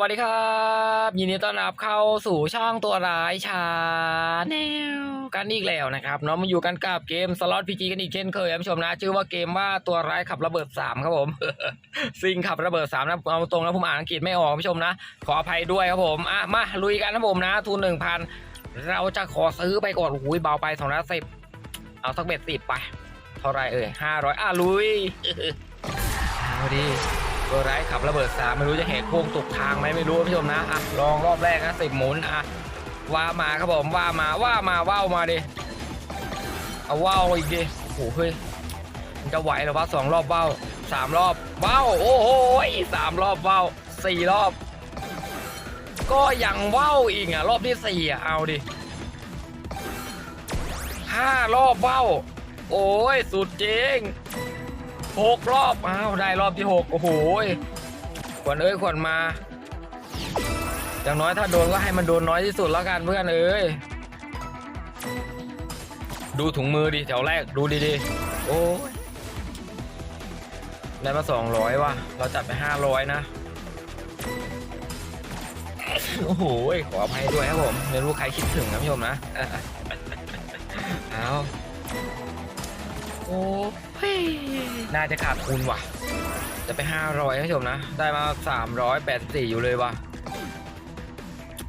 วัสดีครับ ยินดีต้อนรับเข้าสู่ช่องตัวร้ายชาแนลกันอีกแล้วนะครับเนาะมาอยู่กันกับเกมสล็อตพีจีกันอีกเช่นเคยครับผู้ชมนะ ชื่อว่าเกมว่าตัวร้ายขับระเบิด 3 ครับผมซิงขับระเบิด3นะเอาตรงแล้วผมอ่านอังกฤษไม่ออกผู้ชมนะ ขออภัยด้วยครับผมอะมาลุยกันนะผมนะ ทุนหนึ่งพันเราจะขอซื้อไปก่อนโอ้โหเบาไปสองร้อยสิบเอาสักเบ็ดสิบไป เท่าไหรเอ่ยห้าร้อยอะลุยเอาดี ตัวร้ายขับระเบิดสามไม่รู้จะแหกโค้งตกทางไหมไม่รู้ผู้ชมนะอะลองรอบแรกนะสิบหมุนอะว่ามาครับผมว่ามาว่ามาว่าวมาดิเอาว่าวอีกดิโอ้โหเฮ้ยมันจะไหวหรอวะสองรอบว่าวสามรอบว่าวโอ้โหสามรอบว่าวสี่รอบ ก็ยังว่าวอีกอะรอบที่สี่อะเอาดิห้ารอบว่าวโอ้ยสุดจริง หกรอบ อ้าว ได้รอบที่หกโอ้โหขวัญเอ้ยขวัญมา อย่างน้อยถ้าโดนก็ให้มันโดนน้อยที่สุดแล้วกันเพื่อนเอ้ย ดูถุงมือดิแถวแรกดูดีๆ โอ้ยได้มาสองร้อยว่ะ เราจัดไปห้าร้อยนะ โอ้โห ขออภัยด้วยครับผมไม่รู้ใครคิดถึงนะพี่ชมนะ เอา โอ้เฮ้ยน่าจะขาดทุนว่ะ จะไป 500นะผู้ชมนะ ได้มา 384 อยู่เลยว่ะ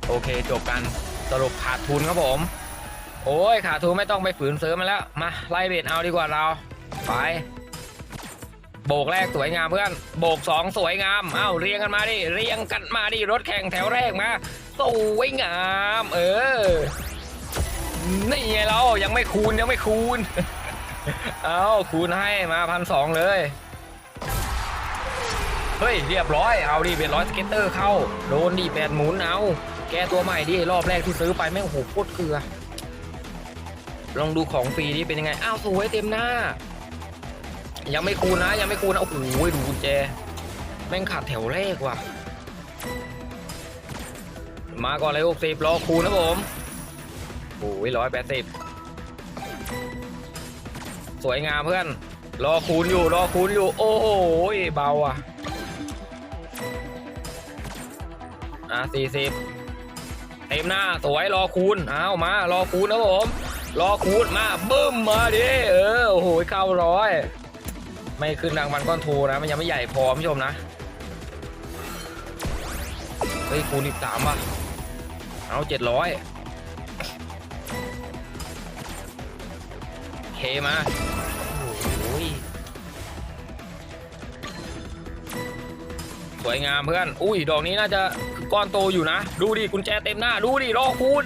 โอเคจบกันสรุปขาดทุนครับผม โอ้ยขาดทุนไม่ต้องไปฝืนเสริมมาแล้ว มาไล่เบ็ดเอาดีกว่าเรา ไป โบกแรกสวยงามเพื่อน โบกสองสวยงาม เอ้าเรียงกันมาดิ เรียงกันมาดิ รถแข่งแถวแรกมาสวยงาม เออ นี่ไงเรา ยังไม่คูณยังไม่คูณ เอาคูณให้มาพันสองเลย เฮ้ย เรียบร้อย เอาดิเป็นร้อยสเก็ตเตอร์เข้า โดนดิแปดหมุนเอา แกตัวใหม่ดิรอบแรกที่ซื้อไปแม่งโอ้โหโคตรเกลือ ลองดูของฟรีนี่เป็นยังไง อ้าว สวยเต็มหน้า ยังไม่คูณนะ ยังไม่คูณนะโอ้โหดูกุญแจ แม่งขาดแถวแรกว่ะ มาก่อนเลยหกสิบรอคูณนะผมโอ้ยร้อยแปดสิบ สวยงามเพื่อน รอคูณอยู่รอคูณอยู่ โอ้โหเบาอะอะสี่สิบเต็มหน้าสวยรอคูณเอามารอคูณนะผมรอคูณมาบึ้มมาดิเออโอ้โหเข้าร้อยไม่ขึ้นรางวัลก้อนโทนะมันยังไม่ใหญ่พอผู้ชมนะเฮ้ยคูณอีกสามว่ะเอาเจ็ดร้อย เคมาโอ้ยสวยงามเพื่อน อุ้ย ดอกนี้น่าจะก้อนโตอยู่นะ ดูดิกุญแจเต็มหน้า ดูดิ รอคูณ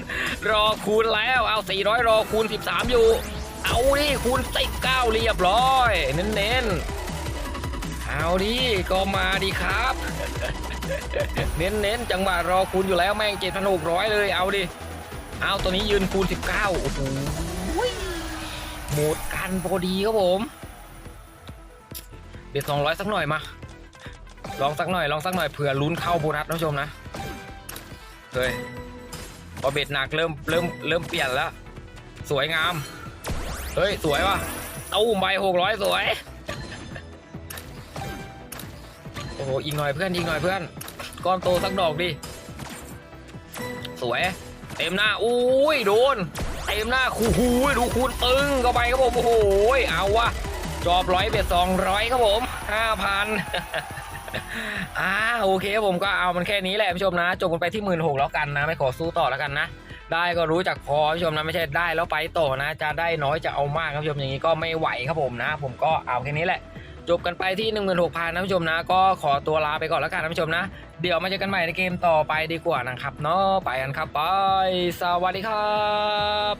รอคูณแล้ว เอา 400 รอคูณ 13 อยู่ เอาดิคูณ19เรียบร้อย เน้นๆ เอาดิก็มาดิครับ เน้นๆ จังหวะรอคูณอยู่แล้วแม่งเจ็ดพันหกร้อยเลย เอาดิ เอาตัวนี้ยืนคูณ 19โอ้โห หมดกันพอดีครับผม เดี๋ยวสองร้อยสักหน่อยมา ลองสักหน่อยลองสักหน่อยเผื่อลุ้นเข้าโบนัสนะผู้ชมนะเฮ้ยพอเบ็ดหนักเริ่มเริ่มเริ่มเปลี่ยนแล้ว สวยงาม เฮ้ย สวยว่ะตู้มใบหกร้อยสวย โอ้โหอีกหน่อยเพื่อนอีกหน่อยเพื่อน ก้อนโตสักดอกดิ สวย เต็มหน้า อุ้ย โดน ต็มหน้าคูหูยดูคูณตึงเข้าไปครับผมโอ้โหเอาวะจอบร้อยเบ็ดสองร้อยครับผมห้าพันอ่าโอเคครับผมก็เอามันแค่นี้แหละผู้ชมนะ จบกันไปที่หมื่นหกแล้วกันนะ ไม่ขอสู้ต่อแล้วกันนะ ได้ก็รู้จักพอผู้ชมนะไม่ใช่ได้แล้วไปต่อนะ จะได้น้อยจะเอามากครับผู้ชมอย่างนี้ก็ไม่ไหวครับผมนะ ผมก็เอาแค่นี้แหละ จบกันไปที่ 1 6 0 0 0นะผู้ชมนะ ก็ขอตัวลาไปก่อนแล้วกันนะผู้ชมนะ เดี๋ยวมาเจอกันใหม่ในเกมต่อไปดีกว่านะครับเนาะไปกันครับไป สวัสดีครับ